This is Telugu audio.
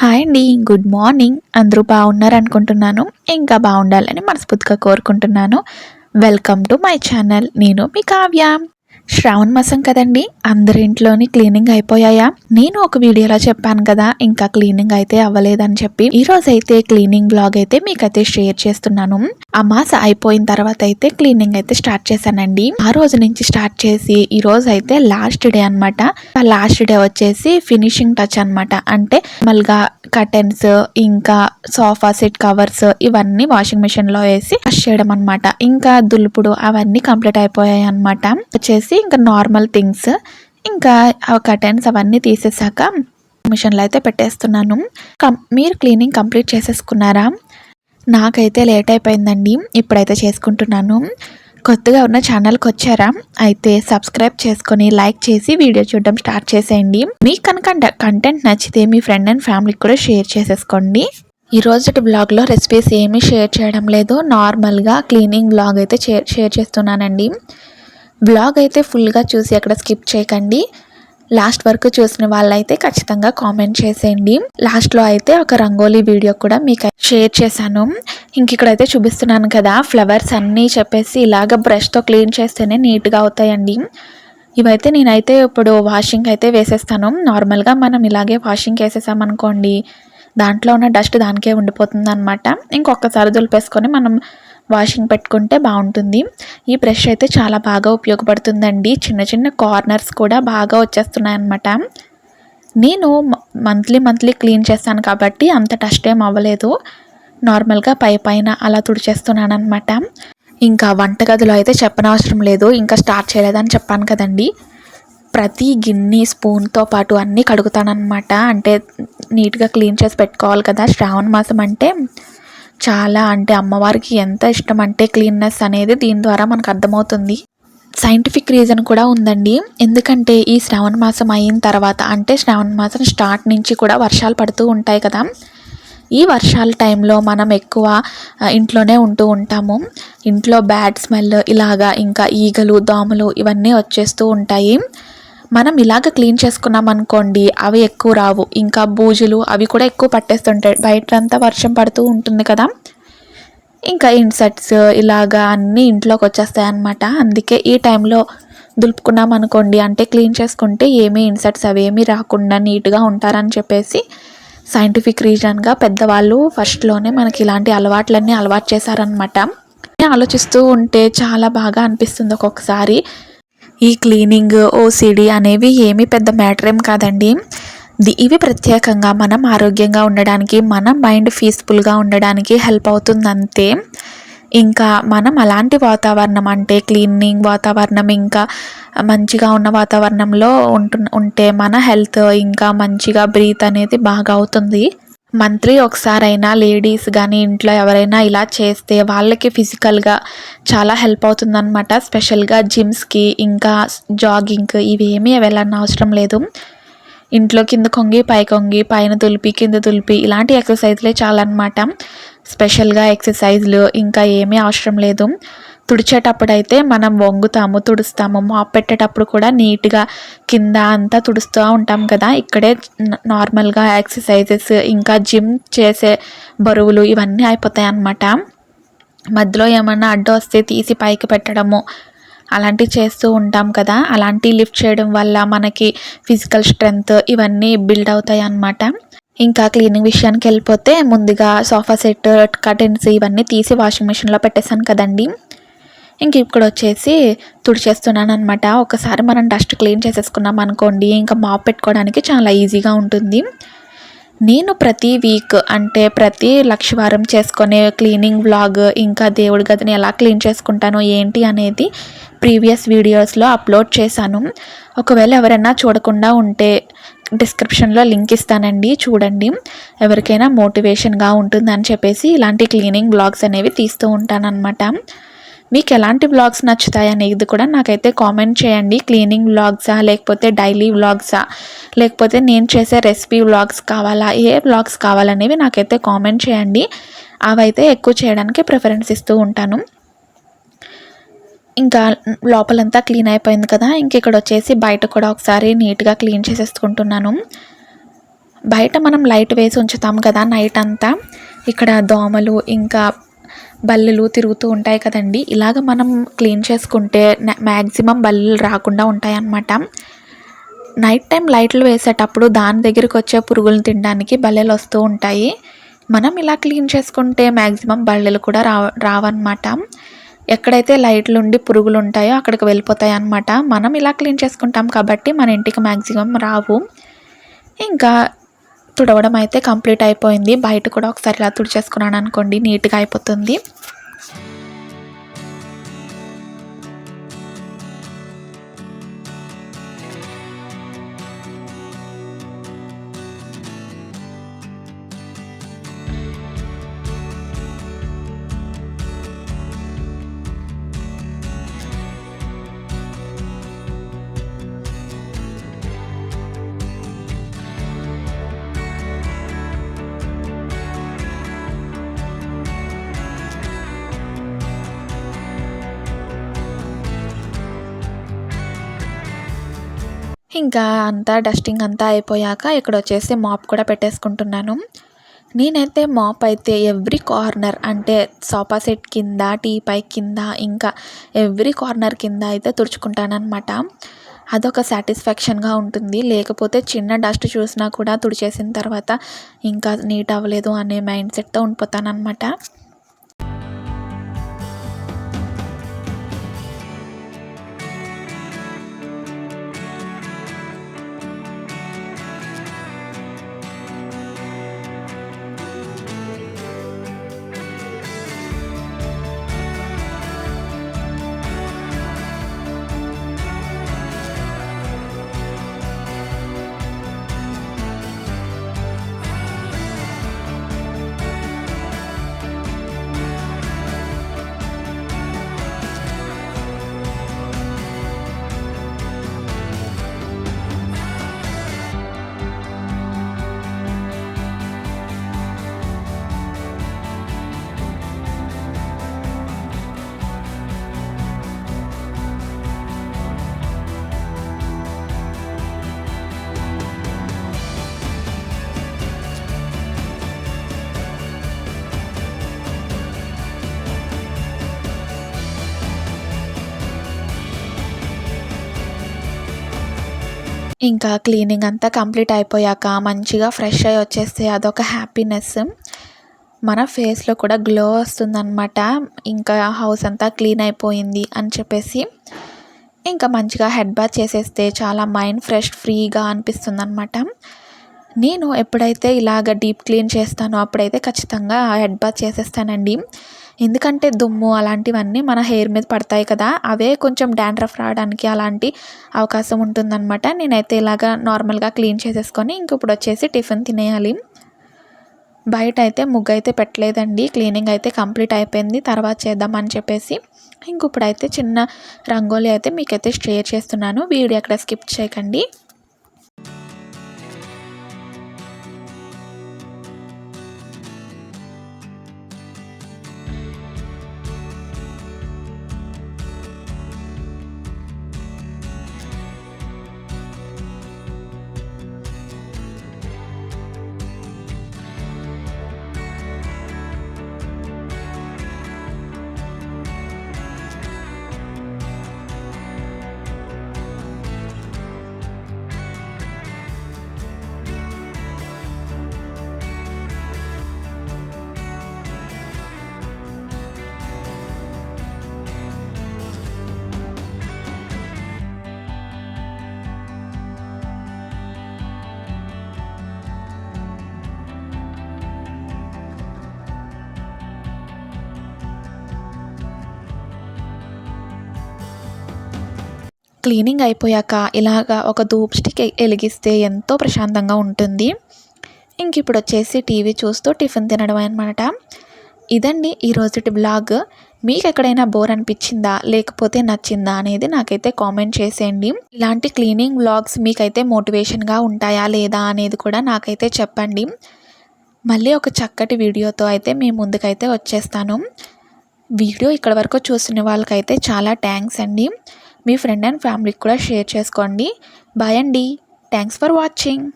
హాయ్ అండి గుడ్ మార్నింగ్ అందరూ బాగున్నారు అనుకుంటున్నాను ఇంకా బాగుండాలని మనస్ఫూర్తిగా కోరుకుంటున్నాను. వెల్కమ్ టు మై ఛానల్ నేను మీ కావ్య. శ్రావణ మాసం కదండి అందరి ఇంట్లోని క్లీనింగ్ అయిపోయాయా? నేను ఒక వీడియోలో చెప్పాను కదా ఇంకా క్లీనింగ్ అయితే అవ్వలేదని చెప్పి. ఈ రోజు అయితే క్లీనింగ్ బ్లాగ్ అయితే మీకైతే షేర్ చేస్తున్నాను. ఆ మాస అయిపోయిన తర్వాత అయితే క్లీనింగ్ అయితే స్టార్ట్ చేశానండి. ఆ రోజు నుంచి స్టార్ట్ చేసి ఈ రోజు అయితే లాస్ట్ డే అనమాట లాస్ట్ డే వచ్చేసి ఫినిషింగ్ టచ్ అనమాట అంటే మళ్ళీగా కర్టెన్స్ ఇంకా సోఫా సెట్ కవర్స్ ఇవన్నీ వాషింగ్ మిషన్లో వేసి వాష్ చేయడం అనమాట ఇంకా దులుపుడు అవన్నీ కంప్లీట్ అయిపోయాయి అనమాట వచ్చేసి ఇంకా నార్మల్ థింగ్స్ ఇంకా ఆ కర్టెన్స్ అవన్నీ తీసేసాక మిషన్లో అయితే పెట్టేస్తున్నాను. మీరు క్లీనింగ్ కంప్లీట్ చేసేసుకున్నారా? నాకైతే లేట్ అయిపోయిందండి ఇప్పుడైతే చేసుకుంటున్నాను. కొత్తగా ఉన్న ఛానల్కి వచ్చారా? అయితే సబ్స్క్రైబ్ చేసుకొని లైక్ చేసి వీడియో చూడడం స్టార్ట్ చేసేయండి. మీకు కనుక కంటెంట్ నచ్చితే మీ ఫ్రెండ్ అండ్ ఫ్యామిలీకి కూడా షేర్ చేసేసుకోండి. ఈ రోజుటి బ్లాగ్లో రెసిపీస్ ఏమీ షేర్ చేయడం లేదు. నార్మల్గా క్లీనింగ్ బ్లాగ్ అయితే షేర్ చేస్తున్నానండి. బ్లాగ్ అయితే ఫుల్గా చూసి అక్కడ స్కిప్ చేయకండి. లాస్ట్ వరకు చూసిన వాళ్ళైతే ఖచ్చితంగా కామెంట్ చేసేయండి. లాస్ట్లో అయితే ఒక రంగోలీ వీడియో కూడా మీకు షేర్ చేశాను. ఇంక ఇక్కడైతే చూపిస్తున్నాను కదా ఫ్లవర్స్ అన్నీ చెప్పేసి ఇలాగ బ్రష్తో క్లీన్ చేస్తేనే నీట్గా అవుతాయండి. ఇవైతే నేనైతే ఇప్పుడు వాషింగ్ అయితే వేసేస్తాను. నార్మల్గా మనం ఇలాగే వాషింగ్ వేసేసామనుకోండి దాంట్లో ఉన్న డస్ట్ దానికే ఉండిపోతుంది అనమాట ఇంకొకసారి దులిపేసుకొని మనం వాషింగ్ పెట్టుకుంటే బాగుంటుంది. ఈ బ్రష్ అయితే చాలా బాగా ఉపయోగపడుతుందండి. చిన్న చిన్న కార్నర్స్ కూడా బాగా వచ్చేస్తున్నాయి అనమాట నేను మంత్లీ మంత్లీ క్లీన్ చేస్తాను కాబట్టి అంత టస్ట్ ఏం అవ్వలేదు. నార్మల్గా పై పైన అలా తుడిచేస్తున్నాను అనమాట ఇంకా వంటగదిలో అయితే చెప్పనవసరం లేదు. ఇంకా స్టార్ట్ చేయలేదని చెప్పాను కదండి. ప్రతి గిన్నె స్పూన్తో పాటు అన్నీ కడుగుతానమాట అంటే నీట్గా క్లీన్ చేసి పెట్టుకోవాలి కదా. శ్రావణ మాసం అంటే చాలా అంటే అమ్మవారికి ఎంత ఇష్టం అంటే క్లీన్నెస్ అనేది దీని ద్వారా మనకు అర్థమవుతుంది. సైంటిఫిక్ రీజన్ కూడా ఉందండి. ఎందుకంటే ఈ శ్రావణ మాసం అయిన తర్వాత అంటే శ్రావణ మాసం స్టార్ట్ నుంచి కూడా వర్షాలు పడుతూ ఉంటాయి కదా. ఈ వర్షాల టైంలో మనం ఎక్కువ ఇంట్లోనే ఉంటూ ఉంటాము. ఇంట్లో బ్యాడ్ స్మెల్ ఇలాగా ఇంకా ఈగలు దోమలు ఇవన్నీ వచ్చేస్తూ ఉంటాయి. మనం ఇలాగ క్లీన్ చేసుకున్నాం అనుకోండి అవి ఎక్కువ రావు. ఇంకా బూజులు అవి కూడా ఎక్కువ పట్టేస్తుంటాయి. బయటంతా వర్షం పడుతూ ఉంటుంది కదా. ఇంకా ఇన్సెట్స్ ఇలాగా అన్నీ ఇంట్లోకి వచ్చేస్తాయి అన్నమాట. అందుకే ఈ టైంలో దులుపుకున్నాం అనుకోండి అంటే క్లీన్ చేసుకుంటే ఏమీ ఇన్సెట్స్ అవేమీ రాకుండా నీట్గా ఉంటారని చెప్పేసి సైంటిఫిక్ రీజన్గా పెద్దవాళ్ళు ఫస్ట్లోనే మనకి ఇలాంటి అలవాట్లన్నీ అలవాటు చేశారనమాట ఆలోచిస్తూ ఉంటే చాలా బాగా అనిపిస్తుంది ఒక్కొక్కసారి. ఈ క్లీనింగ్ ఓసిడి అనేవి ఏమీ పెద్ద మ్యాటర్ ఏం కాదండి. ఇవి ప్రత్యేకంగా మనం ఆరోగ్యంగా ఉండడానికి మన మైండ్ పీస్ఫుల్గా ఉండడానికి హెల్ప్ అవుతుంది అంతే ఇంకా మనం అలాంటి వాతావరణం అంటే క్లీనింగ్ వాతావరణం ఇంకా మంచిగా ఉన్న వాతావరణంలో ఉంటు ఉంటే మన హెల్త్ ఇంకా మంచిగా బ్రీత్ అనేది బాగా అవుతుంది. మంత్లీ ఒకసారైనా లేడీస్ కానీ ఇంట్లో ఎవరైనా ఇలా చేస్తే వాళ్ళకి ఫిజికల్గా చాలా హెల్ప్ అవుతుందన్నమాట. స్పెషల్గా జిమ్స్కి ఇంకా జాగింగ్కి ఇవి ఏమీ వెళ్ళన్న అవసరం లేదు. ఇంట్లో కింద కొంగి పై కొంగి పైన తులిపి కింద తులిపి ఇలాంటి ఎక్సర్సైజ్లే చాలన్నమాట. స్పెషల్గా ఎక్సర్సైజ్లు ఇంకా ఏమీ అవసరం లేదు. తుడిచేటప్పుడు అయితే మనం వంగుతాము తుడుస్తాము. మాప్ పెట్టేటప్పుడు కూడా నీట్గా కింద అంతా తుడుస్తూ ఉంటాం కదా. ఇక్కడే నార్మల్గా ఎక్సర్సైజెస్ ఇంకా జిమ్ చేసే బరువులు ఇవన్నీ అయిపోతాయి అన్నమాట. మధ్యలో ఏమన్నా అడ్డు వస్తే తీసి పైకి పెట్టడము అలాంటివి చేస్తూ ఉంటాం కదా. అలాంటివి లిఫ్ట్ చేయడం వల్ల మనకి ఫిజికల్ స్ట్రెంగ్త్ ఇవన్నీ బిల్డ్ అవుతాయి అన్నమాట. ఇంకా క్లీనింగ్ విషయానికి వెళ్ళిపోతే ముందుగా సోఫా సెట్ కర్టెన్స్ ఇవన్నీ తీసి వాషింగ్ మిషన్లో పెట్టేశాను కదండి. ఇంక ఇక్కడ వచ్చేసి తుడిచేస్తున్నాను అనమాట ఒకసారి మనం డస్ట్ క్లీన్ చేసేసుకున్నాం అనుకోండి ఇంకా మాప్ పెట్టుకోవడానికి చాలా ఈజీగా ఉంటుంది. నేను ప్రతి వీక్ అంటే ప్రతి లక్షవారం చేసుకునే క్లీనింగ్ వ్లాగ్ ఇంకా దేవుడి గదిని ఎలా క్లీన్ చేసుకుంటానో ఏంటి అనేది ప్రీవియస్ వీడియోస్లో అప్లోడ్ చేశాను. ఒకవేళ ఎవరైనా చూడకుండా ఉంటే డిస్క్రిప్షన్లో లింక్ ఇస్తానండి చూడండి. ఎవరికైనా మోటివేషన్గా ఉంటుందని చెప్పేసి ఇలాంటి క్లీనింగ్ బ్లాగ్స్ అనేవి తీస్తూ ఉంటానన్నమాట. మీకు ఎలాంటి వ్లాగ్స్ నచ్చుతాయి అనేది కూడా నాకైతే కామెంట్ చేయండి. క్లీనింగ్ వ్లాగ్సా లేకపోతే డైలీ వ్లాగ్సా లేకపోతే నేను చేసే రెసిపీ వ్లాగ్స్ కావాలా ఏ వ్లాగ్స్ కావాలనేవి నాకైతే కామెంట్ చేయండి. అవైతే ఎక్కువ చేయడానికి ప్రిఫరెన్స్ ఇస్తూ ఉంటాను. ఇంకా లోపలంతా క్లీన్ అయిపోయింది కదా ఇంక ఇక్కడ వచ్చేసి బయట కూడా ఒకసారి నీట్గా క్లీన్ చేసేసుకుంటున్నాను. బయట మనం లైట్ వేసి ఉంచుతాం కదా నైట్ అంతా. ఇక్కడ దోమలు ఇంకా బల్లులు తిరుగుతూ ఉంటాయి కదండి. ఇలాగ మనం క్లీన్ చేసుకుంటే మ్యాక్సిమం బల్లులు రాకుండా ఉంటాయన్నమాట. నైట్ టైం లైట్లు వేసేటప్పుడు దాని దగ్గరికి వచ్చే పురుగులను తినడానికి బల్లెలు వస్తూ ఉంటాయి. మనం ఇలా క్లీన్ చేసుకుంటే మ్యాక్సిమం బల్లెలు కూడా రావ రావన్నమాట. ఎక్కడైతే లైట్లు ఉండి పురుగులు ఉంటాయో అక్కడికి వెళ్ళిపోతాయి అన్నమాట మనం ఇలా క్లీన్ చేసుకుంటాం కాబట్టి మన ఇంటికి మ్యాక్సిమం రావు. ఇంకా తుడవడం అయితే కంప్లీట్ అయిపోయింది. బయట కూడా ఒకసారి ఇలా తుడిచేసుకున్నాను అనుకోండి నీట్గా అయిపోతుంది. ఇంకా అంతా డస్టింగ్ అంతా అయిపోయాక ఇక్కడ వచ్చేసి మాప్ కూడా పెట్టేసుకుంటున్నాను. నేనైతే మాప్ అయితే ఎవ్రీ కార్నర్ అంటే సోఫా సెట్ కింద టీ పై కింద ఇంకా ఎవ్రీ కార్నర్ కింద అయితే తుడుచుకుంటానమాట అదొక సాటిస్ఫాక్షన్గా ఉంటుంది. లేకపోతే చిన్న డస్ట్ చూసినా కూడా తుడిచేసిన తర్వాత ఇంకా నీట్ అవ్వలేదు అనే మైండ్ సెట్తో ఉండిపోతానమాట ఇంకా క్లీనింగ్ అంతా కంప్లీట్ అయిపోయాక మంచిగా ఫ్రెష్ అయ్యి వచ్చేస్తే అదొక హ్యాపీనెస్. మన ఫేస్లో కూడా గ్లో వస్తుందన్నమాట. ఇంకా హౌస్ అంతా క్లీన్ అయిపోయింది అని చెప్పేసి ఇంకా మంచిగా హెడ్ బాత్ చేసేస్తే చాలా మైండ్ ఫ్రెష్ ఫ్రీగా అనిపిస్తుంది అనమాట నేను ఎప్పుడైతే ఇలాగ డీప్ క్లీన్ చేస్తానో అప్పుడైతే ఖచ్చితంగా హెడ్ బాత్ చేసేస్తానండి. ఎందుకంటే దుమ్ము అలాంటివన్నీ మన హెయిర్ మీద పడతాయి కదా అవే కొంచెం డాండ్రఫ్ రావడానికి అలాంటి అవకాశం ఉంటుందన్నమాట. నేనైతే ఇలాగ నార్మల్గా క్లీన్ చేసేసుకొని ఇంక ఇప్పుడు వచ్చేసి టిఫిన్ తినేయాలి. బయట అయితే ముగ్గు అయితే పెట్టలేదండి క్లీనింగ్ అయితే కంప్లీట్ అయిపోయింది తర్వాత చేద్దామని చెప్పేసి ఇంక ఇప్పుడైతే చిన్న రంగోలీ అయితే మీకైతే షేర్ చేస్తున్నాను వీడియో అక్కడ స్కిప్ చేయకండి. క్లీనింగ్ అయిపోయాక ఇలాగా ఒక ధూప్ స్టిక్ వెలిగిస్తే ఎంతో ప్రశాంతంగా ఉంటుంది. ఇంక ఇప్పుడు వచ్చేసి టీవీ చూస్తూ టిఫిన్ తినడం అనమాట ఇదండి ఈరోజుటి బ్లాగ్. మీకు ఎక్కడైనా బోర్ అనిపించిందా? లేకపోతే నచ్చిందా అనేది నాకైతే కామెంట్ చేసేయండి. ఇలాంటి క్లీనింగ్ వ్లాగ్స్ మీకైతే మోటివేషన్గా ఉంటాయా లేదా అనేది కూడా నాకైతే చెప్పండి. మళ్ళీ ఒక చక్కటి వీడియోతో అయితే మీ ముందుకైతే వచ్చేస్తాను. వీడియో ఇక్కడ వరకు చూసిన వాళ్ళకైతే చాలా థ్యాంక్స్ అండి. మీ ఫ్రెండ్ అండ్ ఫ్యామిలీకి కూడా షేర్ చేసుకోండి. బాయ్ అండి. Thanks for watching